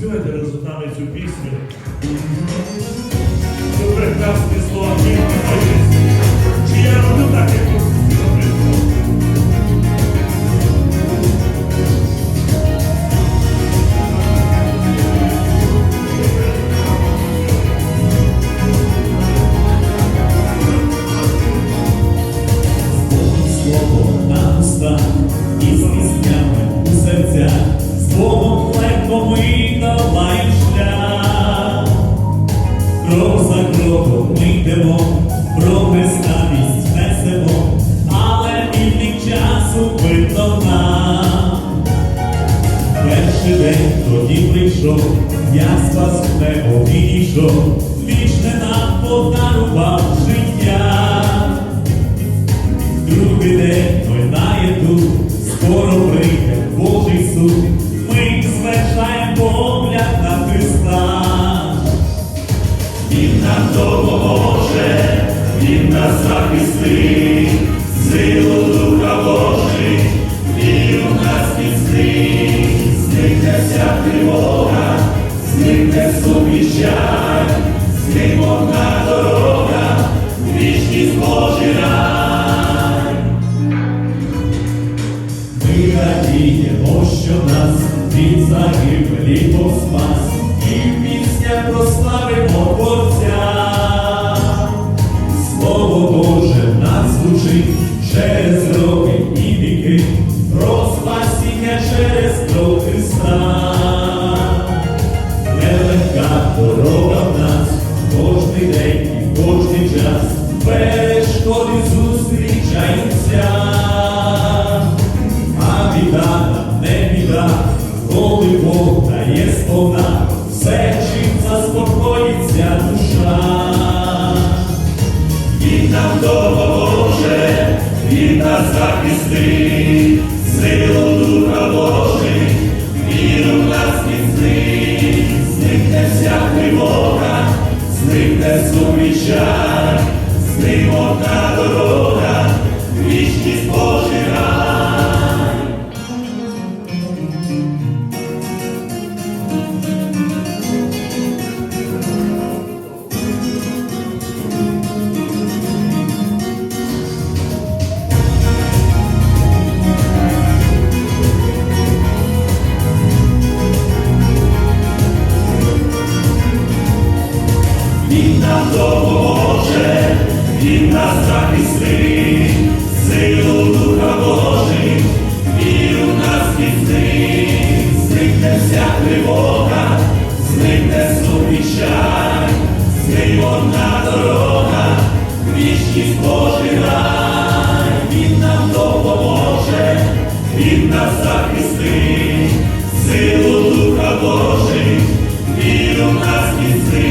Співайте разом з нами цю пісню. Це прекрасні слова пісні моїх. Чи я роблю так, як роблю? Слово на устах і з піснями у серцях, з Богом легко ми долаєм шлях. За кроком ми йдемо, прогрес навість несемо, але вільний часу нам. Перший день тоді прийшов, я спас в небо відійшов, вічне нам подарував життя. Другий день минає тут, скоро прийде Божий суд. Одна дорога, вічність Божий. Ми радіємо, що нас від загибелі поспас, і в піснях прославимо Творця. Слово Боже нас звучить через роки і віки, про спасіння через кров Христа. Дає все чим заспокоїться душа. Він нам допоможе, він нас захистить, силу Духа Божий, віру в нас міцний, зникне вся тривога, зникне суміщай, зникне одна дорога, Він нам допоможе, він нас захистить, силу Духа Божий, віру нас міцний, зникне вся тривога, зникне суміщай, зникне дорога, вічність Божий рай, він нам допоможе, він нас захистить, силу Духа Божий, віру нас міцний,